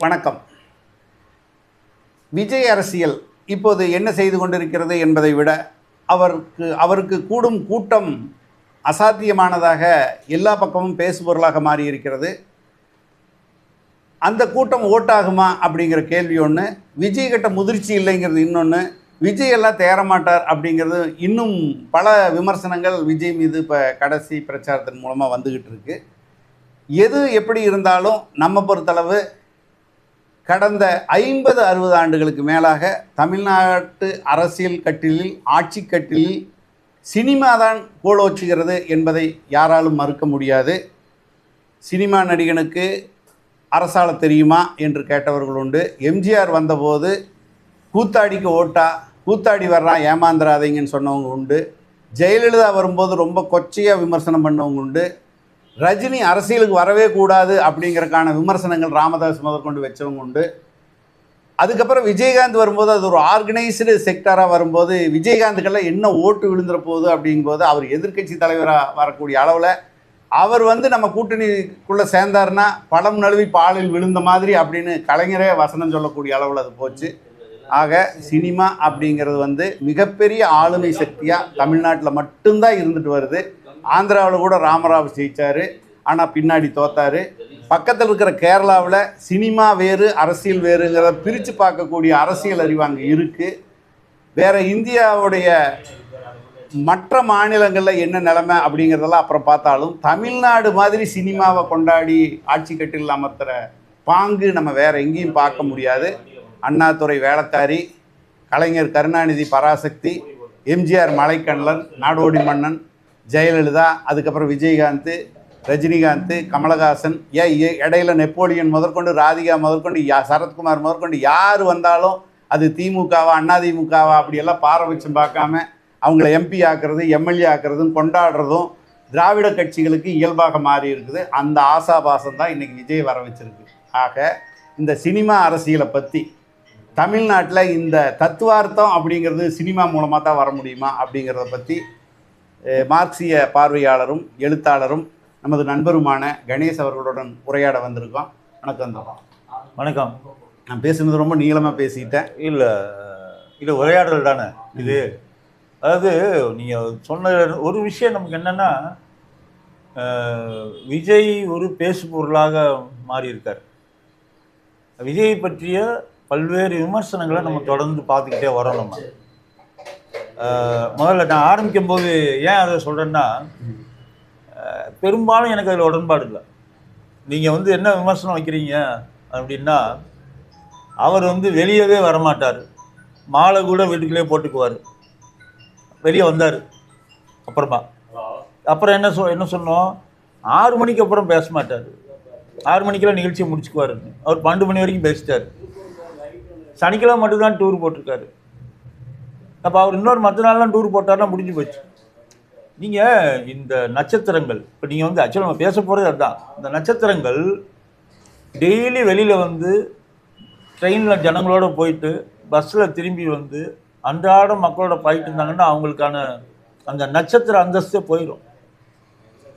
வணக்கம். விஜய் அரசியல் இப்போது என்ன செய்து கொண்டிருக்கிறது என்பதை விட அவருக்கு அவருக்கு கூடும் கூட்டம் அசாத்தியமானதாக எல்லா பக்கமும் பேசுபொருளாக மாறி இருக்கிறது அந்த கூட்டம் ஓட்டாகுமா அப்படிங்கிற கேள்வி ஒன்று விஜய் கிட்ட முதிர்ச்சி இல்லைங்கிறது இன்னொன்று விஜய் எல்லாம் தேரமாட்டார் அப்படிங்கிறது இன்னும் பல விமர்சனங்கள் விஜய் மீது இப்போ கடைசி பிரச்சாரத்தின் மூலமாக வந்துக்கிட்டு இருக்கு. எது எப்படி இருந்தாலும் நம்ம பொறுத்தளவு கடந்த ஐம்பது அறுபது ஆண்டுகளுக்கு மேலாக தமிழ்நாட்டு அரசியல் கட்டிலில் ஆட்சி கட்டிலில் சினிமா தான் கோலோச்சுகிறது என்பதை யாராலும் மறுக்க முடியாது. சினிமா நடிகனுக்கு அரசால தெரியுமா என்று கேட்டவர்கள் உண்டு. எம்ஜிஆர் வந்தபோது கூத்தாடிக்கு ஓட்டா கூத்தாடி வர்றான் ஏமாந்துராதீங்கன்னு சொன்னவங்க உண்டு. ஜெயலலிதா வரும்போது ரொம்ப கொச்சையாக விமர்சனம் பண்ணவங்க உண்டு. ரஜினி அரசியலுக்கு வரவே கூடாது அப்படிங்கிறக்கான விமர்சனங்கள் ராமதாஸ் முதற்கொண்டு வச்சவங்க உண்டு. அதுக்கப்புறம் விஜயகாந்த் வரும்போது அது ஒரு ஆர்கனைஸ்டு செக்டராக வரும்போது விஜயகாந்துக்கெல்லாம் என்ன ஓட்டு விழுந்துற போகுது அப்படிங்கும்போது அவர் எதிர்க்கட்சி தலைவராக வரக்கூடிய அளவில் அவர் வந்து நம்ம கூட்டணிக்குள்ளே சேர்ந்தாருன்னா பழம் நழுவி பாலில் விழுந்த மாதிரி அப்படின்னு கலைஞரே வசனம் சொல்லக்கூடிய அளவில் அது போச்சு. ஆக சினிமா அப்படிங்கிறது வந்து மிகப்பெரிய ஆளுமை சக்தியாக தமிழ்நாட்டில் மட்டும்தான் இருந்துட்டு வருது. ஆந்திராவில் கூட ராமராவ் ஜெயித்தார் ஆனால் பின்னாடி தோத்தார். பக்கத்தில் இருக்கிற கேரளாவில் சினிமா வேறு அரசியல் வேறுங்கிறத பிரித்து பார்க்கக்கூடிய அரசியல் அறிவு அங்கே இருக்குது வேறு இந்தியாவுடைய மற்ற மாநிலங்களில் என்ன நிலைமை அப்படிங்கிறதெல்லாம் அப்புறம் பார்த்தாலும் தமிழ்நாடு மாதிரி சினிமாவை கொண்டாடி ஆட்சி கட்டில் அமர்த்துகிற பாங்கு நம்ம வேறு எங்கேயும் பார்க்க முடியாது. அண்ணாதுரை வேளக்காரி கலைஞர் கருணாநிதி பராசக்தி எம்ஜிஆர் மலைக்கண்ணன் நாடோடி மன்னன் ஜெயலலிதா அதுக்கப்புறம் விஜயகாந்த் ரஜினிகாந்த் கமலஹாசன் ஏன் இடையில நெப்போலியன் முதற்கொண்டு ராதிகா முதற்கொண்டு யா சரத்குமார் முதற்கொண்டு யார் வந்தாலும் அது திமுகவா அதிமுகவா அப்படியெல்லாம் பாரபட்சம் பார்க்காம அவங்கள எம்பி ஆக்குறது எம்எல்ஏ ஆக்குறதும் கொண்டாடுறதும் திராவிட கட்சிகளுக்கு இயல்பாக மாறி இருக்குது. அந்த ஆசாபாசம் தான் இன்றைக்கி விஜய் வர வச்சிருக்கு. ஆக இந்த சினிமா அரசியலை பற்றி தமிழ்நாட்டில் இந்த தத்துவார்த்தம் அப்படிங்கிறது சினிமா மூலமாக தான் வர முடியுமா அப்படிங்கிறத பற்றி மார்க்சிய பார்வையாளரும் எழுத்தாளரும் நமது நண்பருமான கணேஷ் அவர்களுடன் உரையாட வந்திருக்கோம். வணக்கம் தம்பி. வணக்கம். நான் பேசுனது ரொம்ப நீளமாக பேசிக்கிட்டேன் இல்லை இது உரையாடல் தானே இது? அதாவது நீங்கள் சொன்ன ஒரு விஷயம் நமக்கு என்னென்னா விஜய் ஒரு பேசு பொருளாக மாறி இருக்கார் விஜய் பற்றிய பல்வேறு விமர்சனங்களை நம்ம தொடர்ந்து பார்த்துக்கிட்டே வரோம் நம்ம. முதல்ல நான் ஆரம்பிக்கும் போது ஏன் அதை சொல்கிறேன்னா பெரும்பாலும் எனக்கு அதில் உடன்பாடு இல்லை. நீங்கள் வந்து என்ன விமர்சனம் வைக்கிறீங்க அப்படின்னா அவர் வந்து வெளியவே வரமாட்டார். மாலை கூட வீட்டுக்குள்ளே போட்டுக்குவார். வெளியே வந்தார். அப்புறமா. அப்புறம் என்ன சொ என்ன சொன்னோம்? ஆறு மணிக்கு அப்புறம் பேச மாட்டார். ஆறு மணிக்கெல்லாம் நிகழ்ச்சியை முடிச்சுக்குவார் அவர் பன்னெண்டு மணி வரைக்கும் பேசிட்டார். சனிக்கிழமை மட்டும்தான் டூர் போட்டிருக்காரு. அப்போ அவர் இன்னொரு மற்ற நாள்லாம் டூர் போட்டார்னா முடிஞ்சு போச்சு. நீங்கள் இந்த நட்சத்திரங்கள் இப்போ நீங்கள் வந்து ஆக்சுவலாக நம்ம பேச போகிறது அதுதான் இந்த நட்சத்திரங்கள் டெய்லி வெளியில் வந்து ட்ரெயினில் ஜனங்களோட போயிட்டு பஸ்ஸில் திரும்பி வந்து அன்றாட மக்களோட போயிட்டு இருந்தாங்கன்னா அவங்களுக்கான அந்த நட்சத்திர அந்தஸ்தே போயிடும்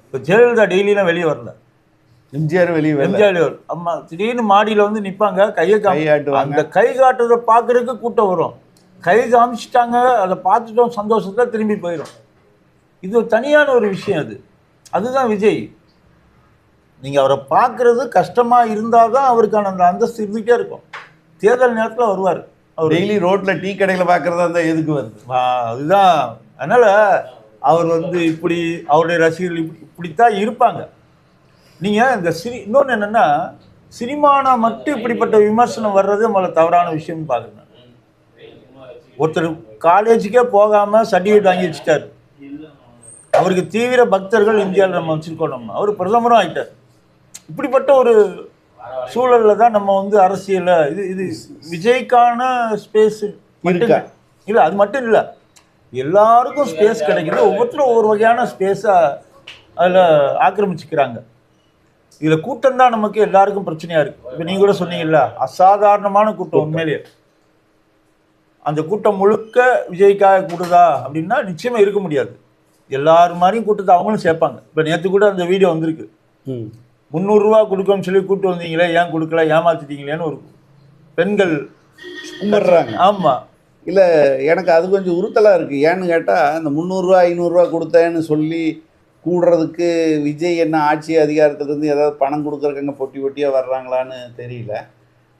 இப்போ ஜெயலலிதா டெய்லிலாம் வெளியே வரல. எம்ஜிஆர் வெளியே. எம்ஜிஆர் அம்மா திடீர்னு மாடியில் வந்து நிற்பாங்க கையை. அந்த கை காட்டுறதை பார்க்கறதுக்கு கூட்டம் வரும். கை காமிச்சிட்டாங்க அதை பார்த்துட்டோம் சந்தோஷத்துல திரும்பி போயிடும் இது ஒரு தனியான ஒரு விஷயம் அது. அதுதான் விஜய். நீங்கள் அவரை பார்க்கறது கஷ்டமாக இருந்தால் தான் அவருக்கான அந்த அந்தஸ்து இருந்துகிட்டே இருக்கும். தேர்தல் நேரத்தில் வருவார். அவர் டெய்லி ரோட்ல டீ கடையில பார்க்கறதா இருந்தால் எதுக்கு வருது? அதுதான். அதனால அவர் வந்து இப்படி அவருடைய ரசிகர்கள் இப்படி இப்படித்தான் இருப்பாங்க. நீங்க இந்த சினி இன்னொன்று என்னன்னா சினிமானா மட்டும் இப்படிப்பட்ட விமர்சனம் வர்றது நம்மள தவறான விஷயம்னு பார்க்குறேன் ஒருத்தர் காலேஜுக்கே போகாம சர்டிஃபிகேட் வாங்கி வச்சுட்டாரு. அவருக்கு தீவிர பக்தர்கள் இந்தியாவில் நம்ம வச்சிருக்கோம் நம்ம அவர் பிரதமரும் ஆயிட்டார். இப்படிப்பட்ட ஒரு சூழல்ல தான் நம்ம வந்து அரசியல இது இது விஜய்க்கான ஸ்பேஸ் இருக்கா? இல்லை. அது மட்டும் இல்லை. எல்லாருக்கும் ஸ்பேஸ் கிடைக்குது. ஒவ்வொருத்தரும் ஒவ்வொரு வகையான ஸ்பேஸை அதில் ஆக்கிரமிச்சுக்கிறாங்க. இதில் கூட்டம் தான் நமக்கு எல்லாருக்கும் பிரச்சனையாக இருக்குது இப்போ நீங்கள் கூட சொன்னீங்கல்ல அசாதாரணமான கூட்டம் உண்மையிலேயே. அந்த கூட்டம் முழுக்க விஜய்க்காக கூடுதா அப்படின்னா நிச்சயமாக இருக்க முடியாது. எல்லார் மாதிரியும் கூட்டத்தை அவங்களும் சேர்ப்பாங்க. இப்போ நேற்று கூட அந்த வீடியோ வந்திருக்கு. முந்நூறுரூவா கொடுக்கணும்னு சொல்லி கூப்பிட்டு வந்தீங்களே ஏன் கொடுக்கல ஏமாத்திட்டீங்களேன்னு ஒரு பெண்கள் கும்பிட்றாங்க ஆமா. இல்லை எனக்கு அது கொஞ்சம் உறுத்தலாக இருக்குது ஏன்னு கேட்டால் இந்த முந்நூறுரூவா ஐநூறுரூவா கொடுத்தேன்னு சொல்லி கூடுறதுக்கு விஜய் என்ன ஆட்சி அதிகாரத்திலேருந்து ஏதாவது பணம் கொடுக்குறக்கங்க பொட்டி பொட்டியாக வர்றாங்களான்னு தெரியல.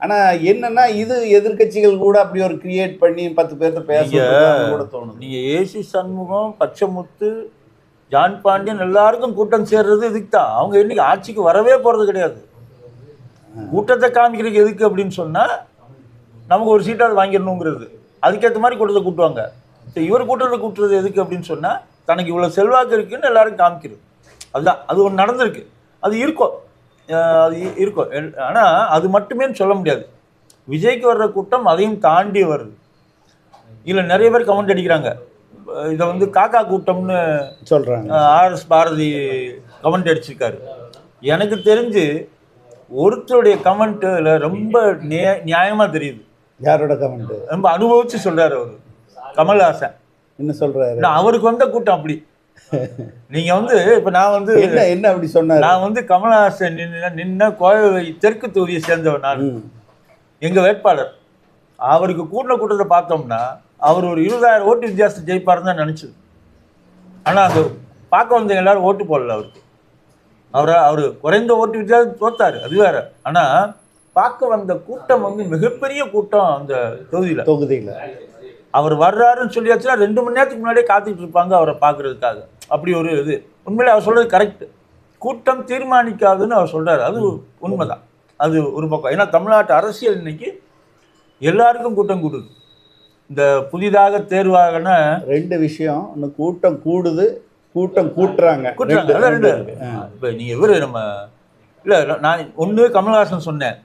ஆனால் என்னன்னா இது எதிர்க்கட்சிகள் கூட அப்படி ஒரு கிரியேட் பண்ணி பத்து பேர்த்த பேச கூட தோணுது. நீங்க ஏசி சண்முகம் பச்சைமுத்து ஜான் பாண்டியன் எல்லாருக்கும் கூட்டம் சேர்றது இதுக்கு தான் அவங்க இன்னைக்கு ஆட்சிக்கு வரவே போறது கிடையாது. கூட்டத்தை காமிக்கிறதுக்கு எதுக்கு அப்படின்னு சொன்னா நமக்கு ஒரு சீட்டாவது வாங்கிடணுங்கிறது. அதுக்கேற்ற மாதிரி கூட்டத்தை கூட்டுவாங்க. சரி, இவர் கூட்டத்தை கூட்டுறது எதுக்கு அப்படின்னு சொன்னா தனக்கு இவ்வளவு செல்வாக்கு இருக்குன்னு எல்லாரும் காமிக்கிறது. அதுதான். அது ஒன்று நடந்திருக்கு. அது இருக்கும். அது இருக்கும். எல்- ஆனா அது மட்டுமே சொல்ல முடியாது. விஜய்க்கு வர்ற கூட்டம் அதையும் தாண்டி வருது. இதுல நிறைய பேர் கமெண்ட் அடிக்கிறாங்க. இதை வந்து காக்கா கூட்டம்னு சொல்கிறாங்க ஆர்எஸ் பாரதி கமெண்ட் அடிச்சிருக்காரு. எனக்கு தெரிஞ்சு ஒருத்தருடைய கமெண்ட்டில் ரொம்ப நியா நியாயமாக தெரியுது. யாரோட கமெண்ட் ரொம்ப அனுபவிச்சு சொல்றாரு அவர். கமல்ஹாசன். என்ன சொல்கிறாரு அவருக்கு வந்த கூட்டம் அப்படி. நீங்க வந்து இப்ப நான் வந்து என்ன என்ன அப்படி சொன்னார்? நான் வந்து கமல்ஹாசன் நின்ன நின்ன கோவை தெற்கு தொகுதியை சேர்ந்தவன் நான். எங்க வேட்பாளர். அவருக்கு கூட்டின கூட்டத்தை பார்த்தோம்னா அவர் ஒரு இருபதாயிரம் ஓட்டு வித்தியாசம் ஜெயிப்பாருன்னு தான் நினைச்சது. ஆனா அந்த பார்க்க வந்தவங்க எல்லாரும் ஓட்டு போடல அவருக்கு. அவரை அவர் குறைந்த ஓட்டு வித்தியாசம் தோத்தாரு அது வேற. ஆனா பார்க்க வந்த கூட்டம் வந்து மிகப்பெரிய கூட்டம் அந்த தொகுதியில. தொகுதியில். அவர் வர்றாருன்னு சொல்லியாச்சுன்னா ரெண்டு மணி நேரத்துக்கு முன்னாடியே காத்துக்கிட்டு இருப்பாங்க அவரை பார்க்கறதுக்காக. அப்படி ஒரு இது. உண்மையிலே அவர் சொல்றது கரெக்ட் கூட்டம் தீர்மானிக்காதுன்னு அவர் சொல்றாரு. அது உண்மைதான். அது ஒரு பக்கம். ஏன்னா தமிழ்நாட்டு அரசியல் இன்னைக்கு எல்லாருக்கும் கூட்டம் கூடுது. இந்த புதிதாக தேர்வாகன ரெண்டு விஷயம். ஒன்று கூட்டம் கூடுது கூட்டம் கூட்டுறாங்க. கூட்டுறாங்க. ரெண்டு-. இப்போ நீங்க இவரு நம்ம இல்ல நான் ஒண்ணு கமல்ஹாசன் சொன்னேன்.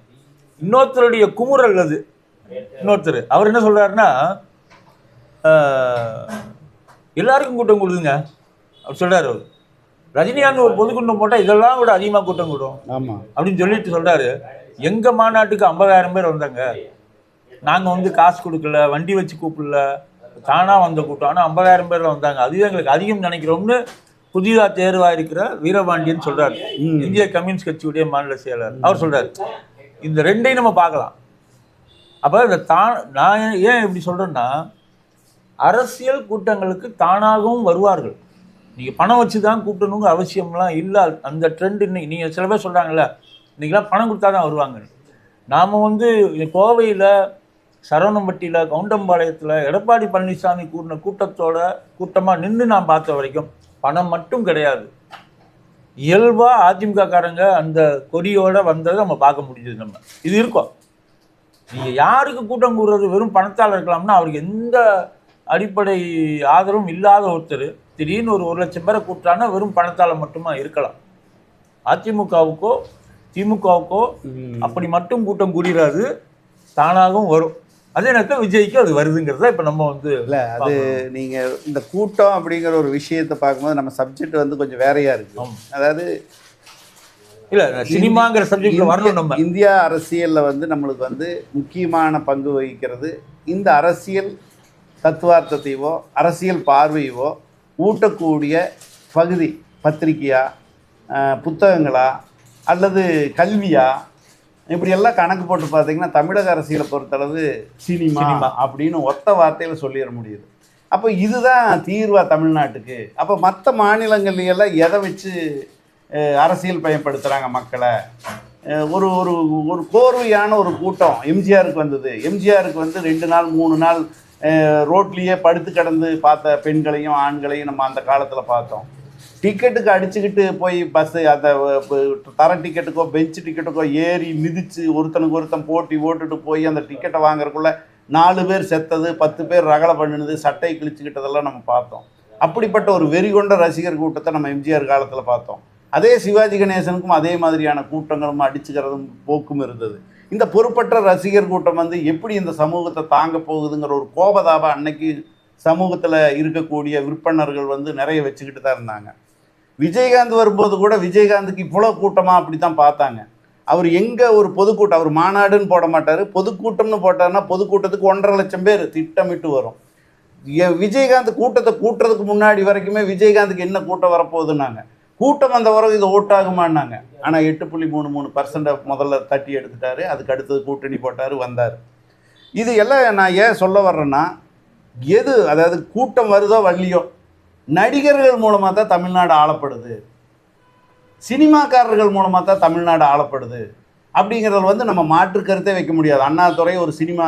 இன்னொருத்தருடைய குமுறல் அது. இன்னொருத்தர். அவர் என்ன சொல்றாருன்னா ஆஹ், எல்லாருக்கும் கூட்டம் கொடுங்க அவர் சொல்றாரு அவர். ரஜினிகாந்த் ஒரு பொதுக்கூட்டம் போட்டா இதெல்லாம் விட அதிகமா கூட்டம் கூடும். ஆமா. அப்படின்னு சொல்லிட்டு சொல்றாரு. எங்க மாநாட்டுக்கு ஐம்பதாயிரம் பேர் வந்தாங்க. நாங்க வந்து காசு கொடுக்கல வண்டி வச்சு கூப்பிடல. தானா வந்த கூட்டம். ஆனா ஐம்பதாயிரம் பேர் வந்தாங்க. அதுவே எங்களுக்கு அதிகம் நினைக்கிறோம்னு புதிதா தேர்வா இருக்கிற வீரபாண்டியன் சொல்றாரு. ம். இந்திய கம்யூனிஸ்ட் கட்சியுடைய மாநில செயலர் அவர் சொல்றாரு. இந்த ரெண்டையும் நம்ம பார்க்கலாம். அப்ப இந்த தான் நான் ஏன் இப்படி சொல்றேன்னா அரசியல் கூட்டங்களுக்கு தானாகவும் வருவார்கள். நீங்கள் பணம் வச்சு தான் கூப்பிடணுங்க அவசியம்லாம் இல்லை அந்த ட்ரெண்ட் இன்னைக்கு நீங்கள் சில பேர் சொல்றாங்கல்ல இன்றைக்கெலாம் பணம் கொடுத்தா தான் வருவாங்க. நாம் வந்து கோவையில் சரவணம்பட்டியில் கவுண்டம்பாளையத்தில் எடப்பாடி பழனிசாமி கூடின கூட்டத்தோட கூட்டமாக நின்று நான் பார்த்த வரைக்கும் பணம் மட்டும் கிடையாது. இயல்பாக அதிமுக காரங்க அந்த கொடியோட வந்ததை நம்ம பார்க்க முடிஞ்சது நம்ம. இது இருக்கும். நீங்கள் யாருக்கு கூட்டம் கூடுறது வெறும் பணத்தால் இருக்கலாம்னா அவருக்கு எந்த அடிப்படை ஆதரவும் இல்லாத ஒருத்தர் திடீர்னு ஒரு ஒரு லட்சம் பேரை கூப்பிட்டான்னா வெறும் பணத்தால் மட்டுமா இருக்கலாம். அதிமுகவுக்கோ திமுகவுக்கோ. அப்படி மட்டும் கூட்டம் கூடிராது தானாகவும் வரும். அதே நேரத்தில் விஜய்க்கு அது வருதுங்கிறத இப்போ நம்ம வந்து இல்ல அது நீங்க இந்த கூட்டம் அப்படிங்கிற ஒரு விஷயத்தை பார்க்கும்போது நம்ம சப்ஜெக்ட் வந்து கொஞ்சம் வேறையா இருக்கு. ஆமா. அதாவது இல்ல சினிமாங்கிற சப்ஜெக்ட்ல வரணும் நம்ம. இந்தியா அரசியல்ல வந்து நம்மளுக்கு வந்து முக்கியமான பங்கு வகிக்கிறது இந்த அரசியல் தத்துவார்த்தத்தையோ அரசியல் பார்வையவோ ஊட்டக்கூடிய பகுதி பத்திரிக்கையா அஹ், புத்தகங்களா அல்லது கல்வியா? இப்படியெல்லாம் கணக்கு போட்டு பார்த்தீங்கன்னா தமிழக அரசியலை பொறுத்தளவு சினிமா. அப்படின்னு ஒத்த வார்த்தையில் சொல்லிட முடியுது. அப்போ இதுதான் தீர்வா தமிழ்நாட்டுக்கு. அப்போ மற்ற மாநிலங்கள்ல எல்லாம் எதை வச்சு அரசியல் பயன்படுத்துகிறாங்க மக்களை? ஒரு ஒரு ஒரு கோர்வையான ஒரு கூட்டம் எம்ஜிஆருக்கு வந்தது. எம்ஜிஆருக்கு வந்து ரெண்டு நாள் மூணு நாள் ரோட்லேயே படுத்து கிடந்து பார்த்த பெண்களையும் ஆண்களையும் நம்ம அந்த காலத்தில் பார்த்தோம். டிக்கெட்டுக்கு அடிச்சுக்கிட்டு போய் பஸ்ஸு அந்த தர டிக்கெட்டுக்கோ பெஞ்ச் டிக்கெட்டுக்கோ ஏறி மிதித்து ஒருத்தனுக்கு ஒருத்தன் போட்டி ஓட்டுட்டு போய் அந்த டிக்கெட்டை வாங்குறக்குள்ளே நாலு பேர் செத்தது பத்து பேர் ரகலை பண்ணினது சட்டை கிழிச்சுக்கிட்டதெல்லாம் நம்ம பார்த்தோம். அப்படிப்பட்ட ஒரு வெறி கொண்ட ரசிகர் கூட்டத்தை நம்ம எம்ஜிஆர் காலத்தில் பார்த்தோம். அதே சிவாஜி கணேசனுக்கும் அதே மாதிரியான கூட்டங்களும் அடிச்சுக்கிறதும் போக்கும் இருந்தது. இந்த பொறுப்பற்ற ரசிகர் கூட்டம் வந்து எப்படி இந்த சமூகத்தை தாங்க போகுதுங்கிற ஒரு கோபதாபம் அன்னைக்கு சமூகத்தில் இருக்கக்கூடிய விற்பனர்கள் வந்து நிறைய வச்சுக்கிட்டு தான் இருந்தாங்க. விஜயகாந்த் வரும்போது கூட விஜயகாந்துக்கு இவ்வளோ கூட்டமாக அப்படி தான் பார்த்தாங்க. அவர் எங்கே ஒரு பொதுக்கூட்டம் அவர் மாநாடுன்னு போட மாட்டார். பொதுக்கூட்டம்னு போட்டார்னா பொதுக்கூட்டத்துக்கு ஒன்றரை லட்சம் பேர் திட்டமிட்டு வரும். விஜயகாந்த் கூட்டத்தை கூட்டுறதுக்கு முன்னாடி வரைக்குமே விஜயகாந்துக்கு என்ன கூட்டம் வரப்போகுதுன்னாங்க. கூட்டம் வந்த பிறகு இது ஓட்டாகுமான்னாங்க ஆனால் எட்டு புள்ளி மூணு மூணு பர்சன்டை முதல்ல தட்டி எடுத்துட்டாரு. அதுக்கு அடுத்தது கூட்டணி போட்டார் வந்தார். இது எல்லாம் நான் ஏன் சொல்ல வர்றேன்னா எது அதாவது கூட்டம் வருதோ வரலையோ நடிகர்கள் மூலமாக தான் தமிழ்நாடு ஆளப்படுது. சினிமாக்காரர்கள் மூலமாக தான் தமிழ்நாடு ஆளப்படுது. அப்படிங்கிறதுல வந்து நம்ம மாற்று கருத்தே வைக்க முடியாது. அண்ணாதுரை ஒரு சினிமா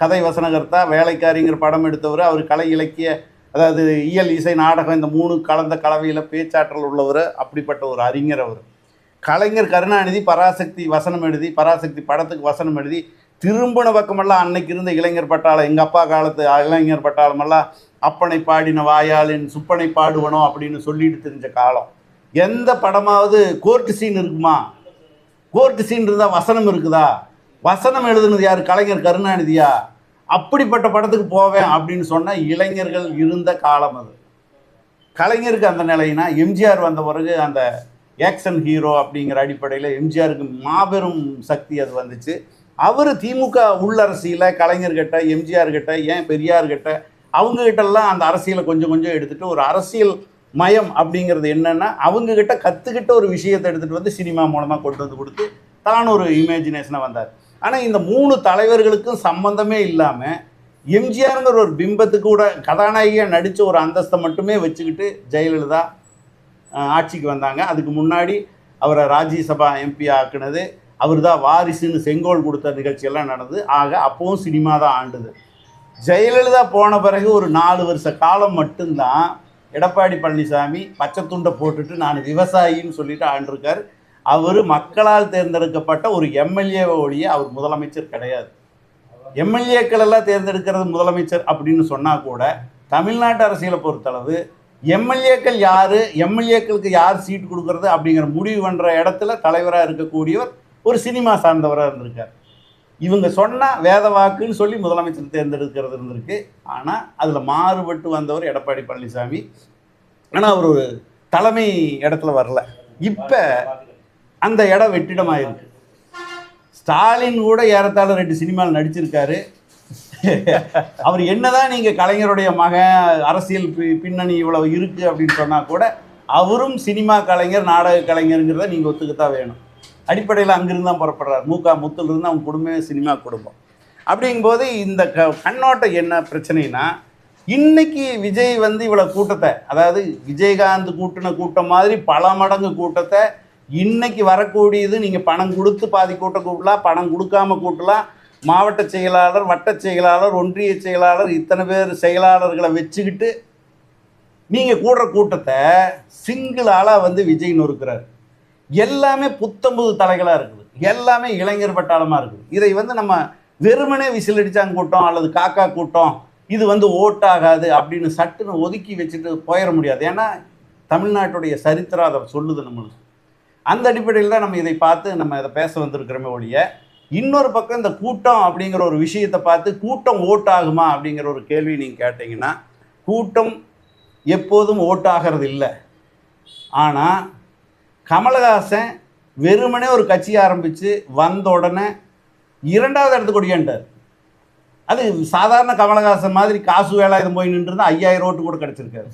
கதை வசனகர்த்தா வேலைக்காரிங்கிற படம் எடுத்தவர் அவர் கலை இலக்கிய அதாவது இயல் இசை நாடகம் இந்த மூணு கலந்த கலவையில் பேச்சாற்றல் உள்ளவர் அப்படிப்பட்ட ஒரு அறிஞர் அவர். கலைஞர் கருணாநிதி பராசக்தி வசனம் எழுதி பராசக்தி படத்துக்கு வசனம் எழுதி திரும்பின பக்கமெல்லாம் அன்னைக்கு இருந்த இளைஞர் பட்டாளம் எங்கள் அப்பா காலத்து இளைஞர் பட்டாளமெல்லாம் அப்பனை பாடின வாயாளின் சுப்பனை பாடுவனோ அப்படின்னு சொல்லிட்டு தெரிஞ்ச காலம். எந்த படமாவது கோர்ட்டு சீன் இருக்குமா? கோர்ட்டு சீன் இருந்தால் வசனம் இருக்குதா? வசனம் எழுதுனது யார்? கலைஞர் கருணாநிதியா? அப்படிப்பட்ட படத்துக்கு போவேன் அப்படின்னு சொன்ன இளைஞர்கள் இருந்த காலம் அது. கலைஞருக்கு அந்த நிலைனா எம்ஜிஆர் வந்த பிறகு அந்த ஆக்ஷன் ஹீரோ அப்படிங்கிற அடிப்படையில் எம்ஜிஆருக்கு மாபெரும் சக்தி அது வந்துச்சு. அவர் திமுக உள்ளரசியில் கலைஞர்கிட்ட எம்ஜிஆர் கிட்ட ஏன் பெரியார் கிட்ட அவங்க அந்த அரசியலை கொஞ்சம் கொஞ்சம் எடுத்துகிட்டு ஒரு அரசியல் மயம் அப்படிங்கிறது என்னென்னா அவங்கக்கிட்ட கற்றுக்கிட்ட ஒரு விஷயத்தை எடுத்துகிட்டு வந்து சினிமா மூலமாக கொண்டு வந்து கொடுத்து தான் ஒரு இமேஜினேஷனாக வந்தார். ஆனால் இந்த மூணு தலைவர்களுக்கும் சம்பந்தமே இல்லாமல் எம்ஜிஆருங்கிற ஒரு பிம்பத்துக்கு கூட கதாநாயகியாக நடித்த ஒரு அந்தஸ்தை மட்டுமே வச்சுக்கிட்டு ஜெயலலிதா ஆட்சிக்கு வந்தாங்க. அதுக்கு முன்னாடி அவரை ராஜ்யசபா எம்பி ஆக்குனது. அவர் தான் வாரிசுன்னு செங்கோல் கொடுத்த நிகழ்ச்சியெல்லாம் நடந்தது. ஆக அப்போவும் சினிமா தான் ஆண்டுது. ஜெயலலிதா போன பிறகு ஒரு நாலு வருஷ காலம் மட்டும்தான் எடப்பாடி பழனிசாமி பச்சை துண்டை போட்டுட்டு நான் விவசாயின்னு சொல்லிட்டு ஆண்டிருக்கார். அவர் மக்களால் தேர்ந்தெடுக்கப்பட்ட ஒரு எம்எல்ஏ ஒழிய அவர் முதலமைச்சர் கிடையாது. எம்எல்ஏக்கள் எல்லாம் தேர்ந்தெடுக்கிறது முதலமைச்சர் அப்படின்னு சொன்னால் கூட தமிழ்நாட்டு அரசியலை பொறுத்தளவு எம்எல்ஏக்கள் யார் எம்எல்ஏக்களுக்கு யார் சீட் கொடுக்கறது அப்படிங்கிற முடிவு பண்ணுற இடத்துல தலைவராக இருக்கக்கூடியவர் ஒரு சினிமா சார்ந்தவராக இருந்திருக்கார். இவங்க சொன்னால் வேத வாக்குன்னு சொல்லி முதலமைச்சர் தேர்ந்தெடுக்கிறது இருந்திருக்கு. ஆனால் அதில் மாறுபட்டு வந்தவர் எடப்பாடி பழனிசாமி. ஆனால் அவர் தலைமை இடத்துல வரல. இப்போ அந்த இடம் வெற்றிடமாயிருக்கு. ஸ்டாலின் கூட ஏறத்தாழ ரெண்டு சினிமாவில் நடிச்சிருக்காரு. அவர் என்னதான் நீங்கள் கலைஞருடைய மகன் அரசியல் பி- பின்னணி இவ்வளவு இருக்கு அப்படின்னு சொன்னால் கூட அவரும் சினிமா கலைஞர் நாடக கலைஞருங்கிறத நீங்கள் ஒத்துக்கத்தான் வேணும். அடிப்படையில் அங்கிருந்து தான் புறப்படுறார். மூக்கா முத்துல இருந்து அவங்க குடும்பமே சினிமா குடும்பம். அப்படிங்கும்போது இந்த க கண்ணோட்டம் என்ன பிரச்சனைனா இன்னைக்கு விஜய் வந்து இவ்வளோ கூட்டத்தை அதாவது விஜயகாந்த் கூட்டின கூட்டம் மாதிரி பல மடங்கு கூட்டத்தை இன்னைக்கு வரக்கூடியது நீங்கள் பணம் கொடுத்து பாதி கூட்டம் கூட்டலாம் பணம் கொடுக்காம கூட்டலாம். மாவட்ட செயலாளர் வட்ட செயலாளர் ஒன்றிய செயலாளர் இத்தனை பேர் செயலாளர்களை வச்சுக்கிட்டு நீங்கள் கூடுற கூட்டத்தை சிங்கிள் ஆளாக வந்து விஜய் நொறுக்கிறார். எல்லாமே புத்தம்புது தலைகளாக இருக்குது. எல்லாமே இளைஞர் பட்டாளமாக இருக்குது. இதை வந்து நம்ம வெறுமனே விசிலடிச்சாங்க கூட்டம் அல்லது காக்கா கூட்டம் இது வந்து ஓட்டாகாது அப்படின்னு சட்டுன்னு ஒதுக்கி வச்சுட்டு போயிட முடியாது. ஏன்னா தமிழ்நாட்டுடைய சரித்திரம் அதை சொல்லுது நம்மளுக்கு. அந்த அடிப்படையில் தான் நம்ம இதை பார்த்து நம்ம இதை பேச வந்திருக்கிறோமே ஒழிய இன்னொரு பக்கம் இந்த கூட்டம் அப்படிங்கிற ஒரு விஷயத்தை பார்த்து கூட்டம் ஓட்டாகுமா அப்படிங்கிற ஒரு கேள்வி நீங்கள் கேட்டிங்கன்னா கூட்டம் எப்போதும் ஓட்டாகிறது இல்லை. ஆனால் கமலஹாசன் வெறுமனே ஒரு கட்சி ஆரம்பித்து வந்த உடனே இரண்டாவது இடத்துக்கு ஒடியான்ட்டார் அது சாதாரண கமலஹாசன் மாதிரி காசு வேலாயுதம் போய் நின்றுருந்தா ஐயாயிரம் ஓட்டு கூட கிடச்சிருக்காரு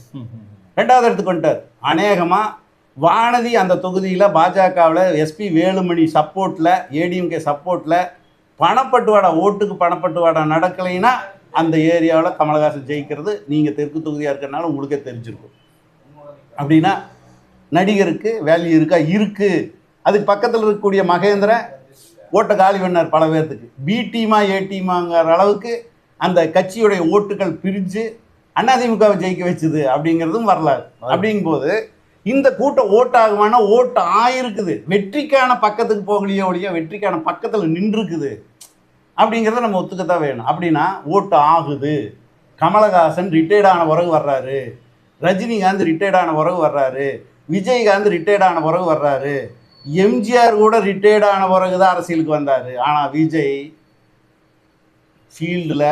ரெண்டாவது இடத்துக்கு வந்துட்டார். அநேகமாக வானதி அந்த தொகுதியில் பாஜகவில் எஸ்பி வேலுமணி சப்போர்ட்டில் ஏடிஎம்கே சப்போர்ட்டில் பணப்பட்டுவாடா ஓட்டுக்கு பணப்பட்டுவாடா நடக்கலைன்னா அந்த ஏரியாவில் கமலஹாசன் ஜெயிக்கிறது. நீங்கள் தெற்கு தொகுதியாக இருக்கிறனால உங்களுக்கே தெரிஞ்சிருக்கும். அப்படின்னா நடிகருக்கு வேல்யூ இருக்கா? இருக்குது அதுக்கு பக்கத்தில் இருக்கக்கூடிய மகேந்திரன் ஓட்டை காலி பண்ணார் பல பேர்த்துக்கு. பி டீமா ஏ டீமாங்கிற அளவுக்கு அந்த கட்சியுடைய ஓட்டுகள் பிரிஞ்சு அதிமுகவை ஜெயிக்க வச்சுது அப்படிங்கிறதும் வரலாறு. அப்படிங்கும்போது இந்த கூட்டம் ஓட்டாகுமானா ஓட்டு ஆயிருக்குது. வெற்றிக்கான பக்கத்துக்கு போகலையோ ஒழிய வெற்றிக்கான பக்கத்தில் நின்றுருக்குது அப்படிங்கிறத நம்ம ஒத்துக்கத்தான் வேணும். அப்படின்னா ஓட்டு ஆகுது. கமலஹாசன் ரிட்டையர்ட் ஆன பிறகு வர்றாரு. ரஜினிகாந்த் ரிட்டையர்ட் ஆன பிறகு வர்றாரு. விஜயகாந்த் ரிட்டையர்ட் ஆன பிறகு வர்றாரு. எம்ஜிஆர் கூட ரிட்டையர்ட் ஆன பிறகு தான் அரசியலுக்கு வந்தார். ஆனால் விஜய் ஃபீல்டில்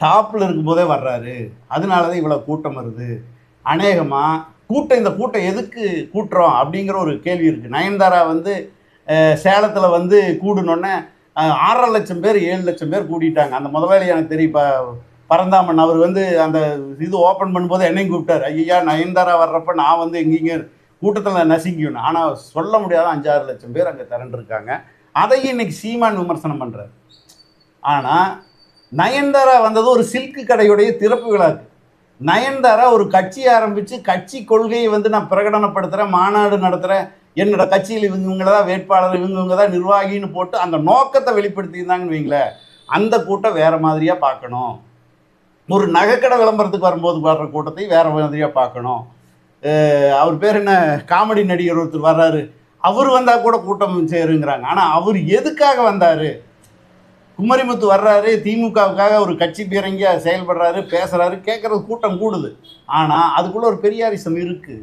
டாப்பில் இருக்கும்போதே வர்றாரு. அதனால தான் இவ்வளோ கூட்டம் வருது. அநேகமாக கூட்டம் இந்த கூட்டம் எதுக்கு கூட்டுறோம் அப்படிங்கிற ஒரு கேள்வி இருக்குது நயன்தாரா வந்து சேலத்தில் வந்து கூடுனோடனே ஆறரை லட்சம் பேர் ஏழு லட்சம் பேர் கூட்டிட்டாங்க அந்த முதலாளி எனக்கு தெரியும். இப்போ பரந்தாமன் அவர் வந்து அந்த இது ஓப்பன் பண்ணும்போது என்னையும் கூப்பிட்டார். ஐயா நயன்தாரா வர்றப்ப நான் வந்து எங்கேயும் கூட்டத்தில் நசுங்கிடணும் ஆனால் சொல்ல முடியாத அஞ்சாறு லட்சம் பேர் அங்கே திரண்டிருக்காங்க. அதையும் இன்னைக்கு சீமான் விமர்சனம் பண்ணுறாரு ஆனால் நயன்தாரா வந்தது ஒரு சில்க்கு கடையுடைய திறப்பு விழாக்கு. நயன்தாரா ஒரு கட்சி ஆரம்பித்து கட்சி கொள்கையை வந்து நான் பிரகடனப்படுத்துகிறேன் மாநாடு நடத்துகிறேன் என்னோட கட்சியில் இவங்க இவங்க தான் வேட்பாளர் இவங்க இவங்க தான் நிர்வாகின்னு போட்டு அந்த நோக்கத்தை வெளிப்படுத்தியிருந்தாங்கன்னு வைங்களேன் அந்த கூட்டம் வேற மாதிரியாக பார்க்கணும். ஒரு நகைக்கடை விளம்பரத்துக்கு வரும்போது வர்ற கூட்டத்தை வேற மாதிரியாக பார்க்கணும். அவர் பேர் என்ன? காமெடி நடிகர் ஒருத்தர் வர்றாரு. அவர் வந்தால் கூட கூட்டம் சேருங்கிறாங்க. ஆனால் அவர் எதுக்காக வந்தார்? குமரிமுத்து வர்றாரு திமுகவுக்காக ஒரு கட்சி பேரங்கியா செயல்படுறாரு பேசுறாரு கேட்குறது கூட்டம் கூடுது. ஆனால் அதுக்குள்ள ஒரு பெரியாரிசம் இருக்கு.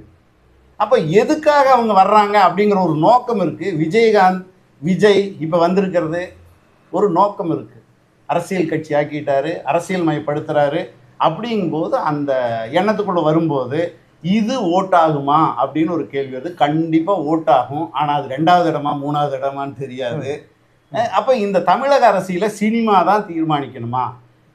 அப்போ எதுக்காக அவங்க வர்றாங்க அப்படிங்கிற ஒரு நோக்கம் இருக்கு. விஜயகாந்த் விஜய் இப்போ வந்திருக்கிறது ஒரு நோக்கம் இருக்கு. அரசியல் கட்சி ஆக்கிட்டாரு அரசியல் மயப்படுத்துறாரு அப்படிங்கும்போது அந்த எண்ணத்துக்குள்ள வரும்போது இது ஓட்டாகுமா அப்படின்னு ஒரு கேள்வி வருது. கண்டிப்பாக ஓட்டாகும். ஆனால் அது ரெண்டாவது இடமா மூணாவது இடமான்னு தெரியாது. அப்ப இந்த தமிழக அரசியல சினிமா தான் தீர்மானிக்கணுமா?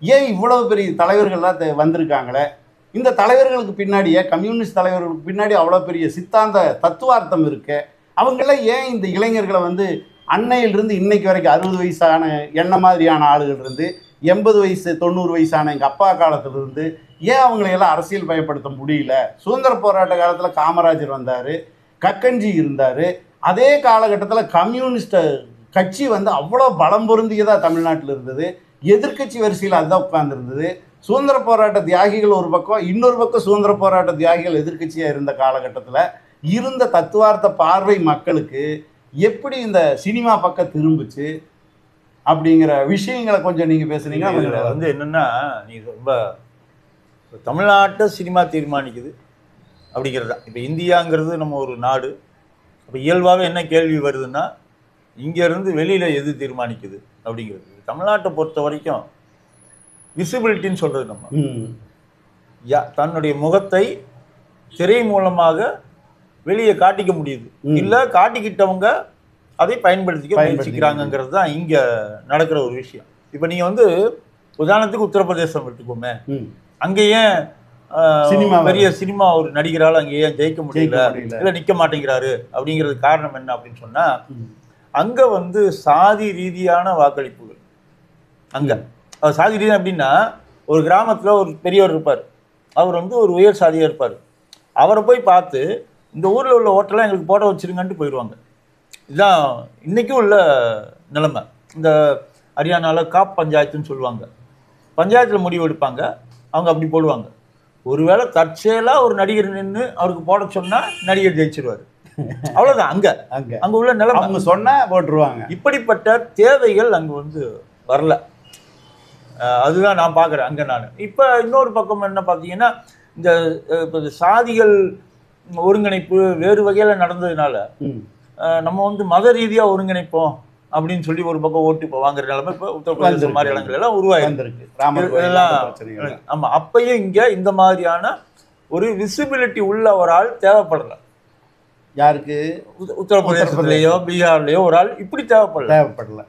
ஏன் இவ்வளவு பெரிய தலைவர்கள்லாம் தெ- வந்திருக்காங்களே? இந்த தலைவர்களுக்கு பின்னாடியே கம்யூனிஸ்ட் தலைவர்களுக்கு பின்னாடி அவ்வளோ பெரிய சித்தாந்த தத்துவார்த்தம் இருக்கு. அவங்களாம் ஏன் இந்த இளைஞர்களை வந்து அன்னையிலிருந்து இன்னைக்கு வரைக்கும் அறுபது வயசான என்ன மாதிரியான ஆளுகள் இருந்து எண்பது வயசு தொண்ணூறு வயசான எங்கள் அப்பா காலத்திலிருந்து ஏன் அவங்களையெல்லாம் அரசியல் பயப்படுத்த முடியல? சுதந்திர போராட்ட காலத்தில் காமராஜர் வந்தார் கக்கஞ்சி இருந்தார். அதே காலகட்டத்தில் கம்யூனிஸ்ட் கட்சி வந்து அவ்வளோ பலம் பொருந்தியதாக தமிழ்நாட்டில் இருந்தது. எதிர்க்கட்சி வரிசையில் அதுதான் உட்கார்ந்துருந்தது. சுதந்திர போராட்ட தியாகிகள் ஒரு பக்கம் இன்னொரு பக்கம் சுதந்திர போராட்ட தியாகிகள் எதிர்க்கட்சியாக இருந்த காலகட்டத்தில் இருந்த தத்துவார்த்த பார்வை மக்களுக்கு எப்படி இந்த சினிமா பக்கம் திரும்புச்சு அப்படிங்கிற விஷயங்களை கொஞ்சம் நீங்கள் பேசுனீங்கன்னா வந்து என்னன்னா நீ ரொம்ப தமிழ்நாட்டை சினிமா தீர்மானிக்குது அப்படிங்கிறது தான் இப்போ இந்தியாங்கிறது நம்ம ஒரு நாடு. அப்போ இயல்பாகவே என்ன கேள்வி வருதுன்னா இங்கேருந்து வெளியில் எது தீர்மானிக்குது அப்படிங்கிறது. தமிழ்நாட்டை பொறுத்த வரைக்கும் விசிபிலிட்டின்னு சொல்கிறது நம்ம. தன்னுடைய முகத்தை திரை மூலமாக வெளியே காட்டிக்க முடியுது. இல்லை காட்டிக்கிட்டவங்க அதை பயன்படுத்திக்க முயற்சிக்கிறாங்கங்கிறது தான் இங்கே நடக்கிற ஒரு விஷயம். இப்போ நீங்கள் வந்து உதாரணத்துக்கு உத்தரப்பிரதேசம் எடுத்துக்கோமே. அங்கே ஏன் சினிமா பெரிய சினிமா ஒரு நடிகரால் அங்கே ஏன் ஜெயிக்க முடியல. இல்லை நிற்க மாட்டேங்கிறாரு அப்படிங்கிறது காரணம் என்ன அப்படின்னு சொன்னால். அங்கே வந்து சாதி ரீதியான வாக்களிப்புகள். அங்கே. சாதி ரீதியாக அப்படின்னா ஒரு கிராமத்தில் ஒரு பெரியவர் இருப்பார். அவர் வந்து ஒரு உயர் சாதியாக இருப்பார். அவரை போய் பார்த்து இந்த ஊரில் உள்ள ஓட்டெல்லாம் எங்களுக்கு போட வச்சிருங்கன்ட்டு போயிடுவாங்க. இதுதான் இன்றைக்கும் உள்ள நிலைமை. இந்த ஹரியானாவில் காப் பஞ்சாயத்துன்னு சொல்லுவாங்க. பஞ்சாயத்தில் முடிவு எடுப்பாங்க. அவங்க அப்படி போடுவாங்க. ஒருவேளை தற்செயலாக ஒரு நடிகர் நின்று அவருக்கு போட சொன்னால் நடிகர் ஜெயிச்சிருவார். அவ்வளோதான் அங்கே. அங்க. அங்கே உள்ள நிலைமை. அவங்க சொன்னா போட்டுருவாங்க. இப்படிப்பட்ட தேவைகள் அங்கே வந்து வரல. அதுதான் நான் பார்க்குறேன் அங்கே நான். இப்போ இன்னொரு பக்கம் என்ன பார்த்தீங்கன்னா இந்த இப்போ சாதிகள் ஒருங்கிணைப்பு வேறு வகையில் நடந்ததுனால நம்ம வந்து மத ரீதியாக ஒருங்கிணைப்போம் அப்படின்னு சொல்லி ஒரு பக்கம் ஓட்டு இப்போ வாங்குற நிலைமை இப்போ உத்தரப்பிரதேசம் மாதிரி இடங்கள் எல்லாம் உருவாயிருக்கு. ஆமாம் அப்பயும் இங்கே இந்த மாதிரியான ஒரு விசிபிலிட்டி உள்ள ஒரு ஆள் தேவைப்படல. யாருக்கு? உத்த- உத்தரப்பிரதேசத்துலேயோ. பீகார்லேயோ ஒரு ஆள் இப்படி தேவைப்படல. தேவைப்படல.